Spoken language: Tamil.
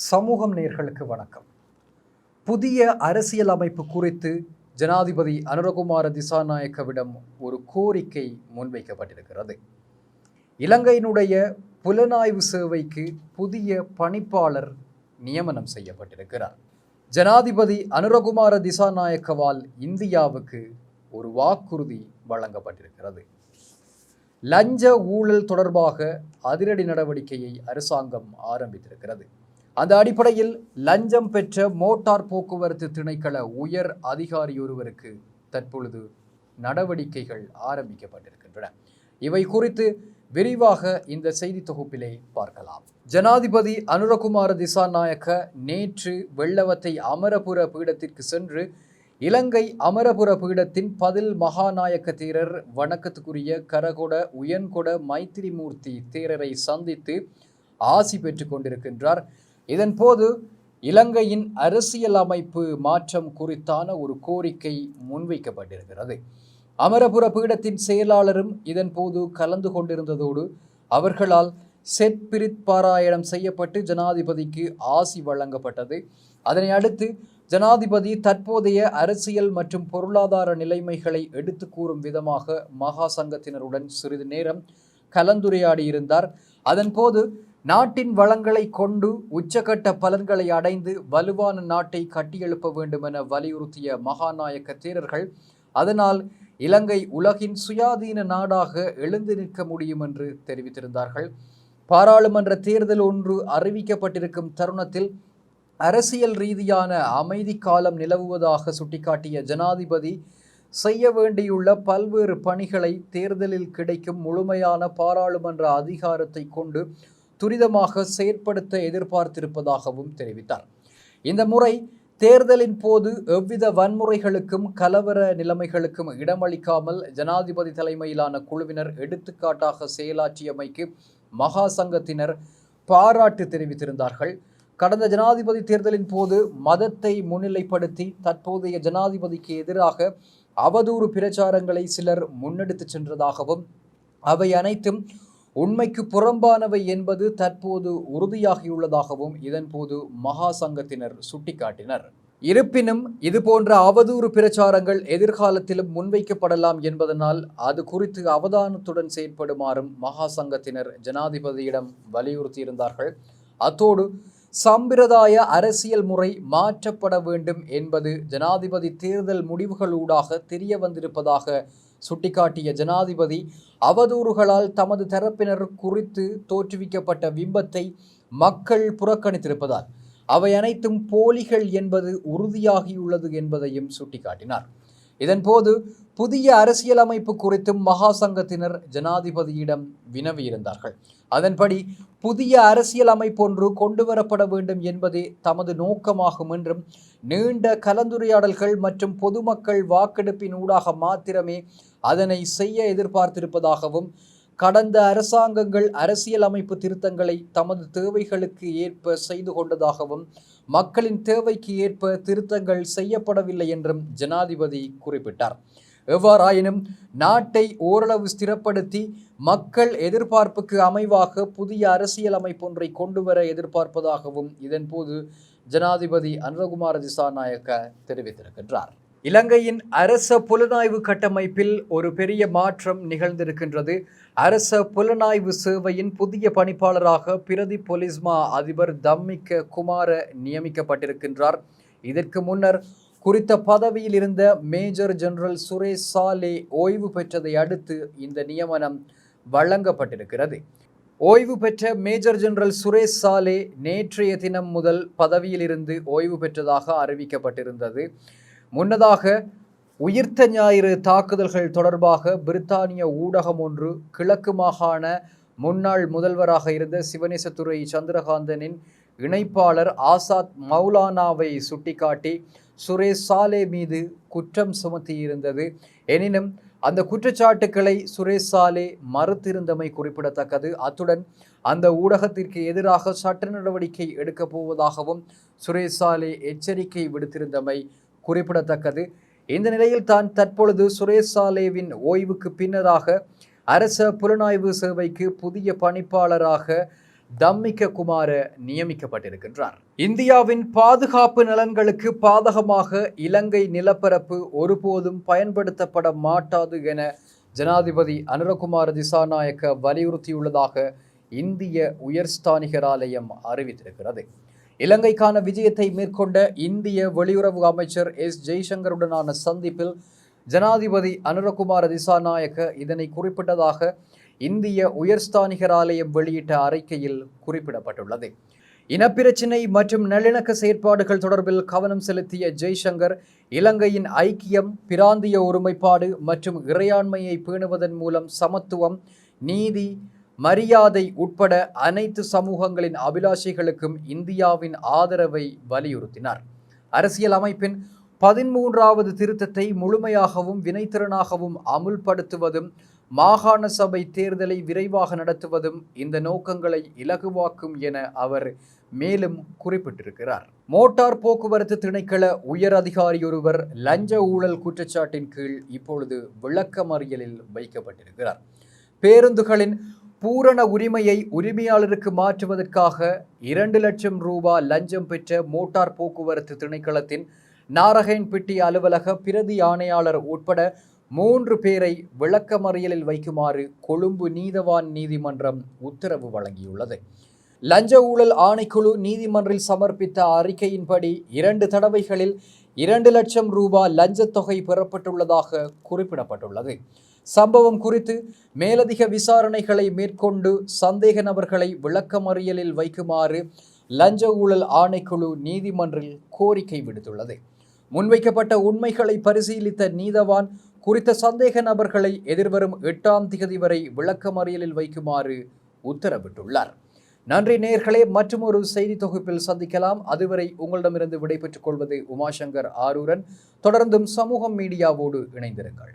சமூகம் நேர்களுக்கு வணக்கம். புதிய அரசியல் அமைப்பு குறித்து ஜனாதிபதி அனுரகுமார திசாநாயக்கவிடம் ஒரு கோரிக்கை முன்வைக்கப்பட்டிருக்கிறது. இலங்கையினுடைய புலனாய்வு சேவைக்கு புதிய பணிப்பாளர் நியமனம் செய்யப்பட்டிருக்கிறார். ஜனாதிபதி அனுரகுமார திசாநாயக்கவால் இந்தியாவுக்கு ஒரு வாக்குறுதி வழங்கப்பட்டிருக்கிறது. லஞ்ச ஊழல் தொடர்பாக அதிரடி நடவடிக்கையை அரசாங்கம் ஆரம்பித்திருக்கிறது. அந்த அடிப்படையில் லஞ்சம் பெற்ற மோட்டார் போக்குவரத்து திணைக்கள உயர் அதிகாரி ஒருவருக்கு தற்பொழுது நடவடிக்கைகள் ஆரம்பிக்கப்பட்டிருக்கின்றன. இவை குறித்து விரிவாக இந்த செய்தி தொகுப்பிலே பார்க்கலாம். ஜனாதிபதி அனுரகுமார திசாநாயக்க நேற்று வெள்ளவத்தை அமரபுர பீடத்திற்கு சென்று இலங்கை அமரபுர பீடத்தின் பதில் மகாநாயக்க தேரர் வணக்கத்துக்குரிய கரகொட உயன்கொட மைத்திரிமூர்த்தி தேரரை சந்தித்து ஆசி பெற்றுக் கொண்டிருக்கின்றார். இதன் போது இலங்கையின் அரசியல் அமைப்பு மாற்றம் குறித்தான ஒரு கோரிக்கை முன்வைக்கப்பட்டிருக்கிறது. அமரபுர பீடத்தின் செயலாளரும் இதன் போது கலந்து கொண்டிருந்ததோடு அவர்களால் செட்பிரித் பாராயணம் செய்யப்பட்டு ஜனாதிபதிக்கு ஆசி வழங்கப்பட்டது. அதனை அடுத்து ஜனாதிபதி தற்போதைய அரசியல் மற்றும் பொருளாதார நிலைமைகளை எடுத்து கூறும் விதமாக மகா சங்கத்தினருடன் சிறிது நேரம் கலந்துரையாடியிருந்தார். அதன்போது நாட்டின் வளங்களை கொண்டு உச்சகட்ட பலன்களை அடைந்து வலுவான நாட்டை கட்டியெழுப்ப வேண்டும் என வலியுறுத்திய மகாநாயக்க தேரர்கள் அதனால் இலங்கை உலகின் சுயாதீன நாடாக எழுந்து நிற்க முடியும் என்று தெரிவித்திருந்தார்கள். பாராளுமன்ற தேர்தல் ஒன்று அறிவிக்கப்பட்டிருக்கும் தருணத்தில் அரசியல் ரீதியான அமைதி காலம் நிலவுவதாக சுட்டிக்காட்டிய ஜனாதிபதி செய்ய வேண்டியுள்ள பல்வேறு பணிகளை தேர்தலில் கிடைக்கும் முழுமையான பாராளுமன்ற அதிகாரத்தை கொண்டு துரிதமாக செயற்படுத்த எதிர்பார்த்திருப்பதாகவும் தெரிவித்தார். இந்த முறை தேர்தலின் போது எவ்வித வன்முறைகளுக்கும் கலவர நிலைமைகளுக்கும் இடமளிக்காமல் ஜனாதிபதி தலைமையிலான குழுவினர் எடுத்துக்காட்டாக செயலாற்றியமைக்கு மகா சங்கத்தினர் பாராட்டு தெரிவித்திருந்தார்கள். கடந்த ஜனாதிபதி தேர்தலின் போது மதத்தை முன்னிலைப்படுத்தி தற்போதைய ஜனாதிபதிக்கு எதிராக அவதூறு பிரச்சாரங்களை சிலர் முன்னெடுத்து சென்றதாகவும் அவை அனைத்தும் உண்மைக்கு புறம்பானவை என்பது தற்போது உறுதியாகியுள்ளதாகவும் இதன்போது மகா சங்கத்தினர் சுட்டிக்காட்டினர். இருப்பினும் இதுபோன்ற அவதூறு பிரச்சாரங்கள் எதிர்காலத்திலும் முன்வைக்கப்படலாம் என்பதனால் அது குறித்து அவதானத்துடன் செயற்படுமாறும் மகா சங்கத்தினர் ஜனாதிபதியிடம் வலியுறுத்தியிருந்தார்கள். அத்தோடு சம்பிரதாய அரசியல் முறை மாற்றப்பட வேண்டும் என்பது ஜனாதிபதி தேர்தல் முடிவுகளூடாக தெரிய வந்திருப்பதாக சுட்டிக்காட்டிய ஜனாதிபதி அவதூறுகளால் தமது தரப்பினர் குறித்து தோற்றுவிக்கப்பட்ட பிம்பத்தை மக்கள் புறக்கணித்திருப்பதால் அவை அனைத்தும் போலிகள் என்பது உறுதியாகியுள்ளது என்பதையும் சுட்டிக்காட்டினார். இதன்போது புதிய அரசியலமைப்பு குறித்தும் மகா சங்கத்தினர் ஜனாதிபதியிடம் வினவியிருந்தார்கள் அதன்படி புதிய அரசியலமைப்பு ஒன்று கொண்டு வரப்பட வேண்டும் என்பதே தமது நோக்கமாகும் என்றும் நீண்ட கலந்துரையாடல்கள் மற்றும் பொதுமக்கள் வாக்கெடுப்பின் ஊடாக மாத்திரமே அதனை செய்ய எதிர்பார்த்திருப்பதாகவும் கடந்த அரசாங்கங்கள் அரசியலமைப்பு திருத்தங்களை தமது தேவைகளுக்கு ஏற்ப செய்து கொண்டதாகவும் மக்களின் தேவைக்கு ஏற்ப திருத்தங்கள் செய்யப்படவில்லை என்றும் ஜனாதிபதி குறிப்பிட்டார். எவ்வாறாயினும் நாட்டை ஓரளவு ஸ்திரப்படுத்தி மக்கள் எதிர்பார்ப்புக்கு அமைவாக புதிய அரசியலமைப்பொன்றை கொண்டு வர எதிர்பார்ப்பதாகவும் இதன்போது ஜனாதிபதி அனுரகுமார திசாநாயக்க தெரிவித்திருக்கின்றார். இலங்கையின் அரச புலனாய்வு கட்டமைப்பில் ஒரு பெரிய மாற்றம் நிகழ்ந்திருக்கின்றது. அரச புலனாய்வு சேவையின் புதிய பணிப்பாளராக பிரதி பொலிஸ்மா அதிபர் தம்மிக்க குமார நியமிக்கப்பட்டிருக்கின்றார். இதற்கு முன்னர் குறித்த பதவியில் இருந்த மேஜர் ஜெனரல் சுரேஷ் சாலே ஓய்வு பெற்றதை அடுத்து இந்த நியமனம் வழங்கப்பட்டிருக்கிறது. ஓய்வு பெற்ற மேஜர் ஜெனரல் சுரேஷ் சாலே நேற்றைய தினம் முதல் பதவியிலிருந்து ஓய்வு பெற்றதாக அறிவிக்கப்பட்டிருந்தது. முன்னதாக உயிர்த்த ஞாயிறு தாக்குதல்கள் தொடர்பாக பிரித்தானிய ஊடகம் ஒன்று கிழக்கு மாகாண முன்னாள் முதல்வராக இருந்த சிவனேசத்துறை சந்திரகாந்தனின் இணைப்பாளர் ஆசாத் மௌலானாவை சுட்டிக்காட்டி சுரேஷ் சாலே மீது குற்றம் சுமத்தியிருந்தது. எனினும் அந்த குற்றச்சாட்டுக்களை சுரேஷ் சாலே மறுத்திருந்தமை குறிப்பிடத்தக்கது. அத்துடன் அந்த ஊடகத்திற்கு எதிராக சட்ட நடவடிக்கை எடுக்கப் போவதாகவும் சுரேஷ் சாலே எச்சரிக்கை விடுத்திருந்தமை குறிப்பிடத்தக்கது. இந்த நிலையில் தான் தற்பொழுது சுரேஷ் சாலேவின் ஓய்வுக்கு பின்னராக அரச புலனாய்வு சேவைக்கு புதிய பணிப்பாளராக தம்மிக்க குமார நியமிக்கப்பட்டிருக்கின்றார். இந்தியாவின் பாதுகாப்பு நலன்களுக்கு பாதகமாக இலங்கை நிலப்பரப்பு ஒருபோதும் பயன்படுத்தப்பட மாட்டாது என ஜனாதிபதி அனுரகுமார திசாநாயக்க வலியுறுத்தியுள்ளதாக இந்திய உயர்ஸ்தானிகர் ஆலயம் அறிவித்திருக்கிறது. இலங்கைக்கான விஜயத்தை மேற்கொண்ட இந்திய வெளியுறவு அமைச்சர் எஸ் ஜெய்சங்கருடனான சந்திப்பில் ஜனாதிபதி அனுரகுமார திசாநாயக்க இதனை குறிப்பிட்டதாக இந்திய உயர்ஸ்தானிகராலயம் வெளியிட்ட அறிக்கையில் குறிப்பிடப்பட்டுள்ளது. இனப்பிரச்சினை மற்றும் நல்லிணக்க செயற்பாடுகள் தொடர்பில் கவனம் செலுத்திய ஜெய்சங்கர் இலங்கையின் ஐக்கியம் பிராந்திய ஒருமைப்பாடு மற்றும் இறையாண்மையை பேணுவதன் மூலம் சமத்துவம் நீதி மரியாதை உட்பட அனைத்து சமூகங்களின் அபிலாஷைகளுக்கும் இந்தியாவின் ஆதரவை வலியுறுத்தினார். அரசியல் அமைப்பின் பதிமூன்றாவது திருத்தத்தை முழுமையாகவும் வினைத்திறனாகவும் அமுல்படுத்துவதும் மாகாண சபை தேர்தலை விரைவாக நடத்துவதும் இந்த நோக்கங்களை இலகுவாக்கும் என அவர் மேலும் குறிப்பிட்டிருக்கிறார். மோட்டார் போக்குவரத்து திணைக்கள உயர் அதிகாரியொருவர் லஞ்ச ஊழல் குற்றச்சாட்டின் கீழ் இப்பொழுது விளக்கமறியலில் வைக்கப்பட்டிருக்கிறார். பேருந்துகளின் பூரண உரிமையை உரிமையாளருக்கு மாற்றுவதற்காக இரண்டு லட்சம் ரூபாய் லஞ்சம் பெற்ற மோட்டார் போக்குவரத்து திணைக்களத்தின் நாரகன்பட்டி அலுவலக பிரதி ஆணையாளர் உட்பட மூன்று பேரை விளக்கமறியலில் வைக்குமாறு கொழும்பு நீதவான் நீதிமன்றம் உத்தரவு வழங்கியுள்ளது. லஞ்ச ஊழல் ஆணைக்குழு நீதிமன்றில் சமர்ப்பித்த அறிக்கையின்படி இரண்டு தடவைகளில் இரண்டு லட்சம் ரூபாய் லஞ்சத் தொகை பெறப்பட்டுள்ளதாக குறிப்பிடப்பட்டுள்ளது. சம்பவம் குறித்து மேலதிக விசாரணைகளை மேற்கொண்டு சந்தேக நபர்களை விளக்கமறியலில் வைக்குமாறு லஞ்ச ஊழல் ஆணைக்குழு நீதிமன்றில் கோரிக்கை விடுத்துள்ளது. முன்வைக்கப்பட்ட உண்மைகளை பரிசீலித்த நீதவான் குறித்த சந்தேக நபர்களை எதிர்வரும் எட்டாம் திகதி வரை விளக்கமறியலில் வைக்குமாறு உத்தரவிட்டுள்ளார். நன்றி நேர்களே மற்றும் ஒரு செய்தி தொகுப்பில் சந்திக்கலாம். அதுவரை உங்களிடமிருந்து விடைபெற்றுக் கொள்வது உமாசங்கர் ஆரூரன். தொடர்ந்தும் சமூகம் மீடியாவோடு இணைந்திருங்கள்.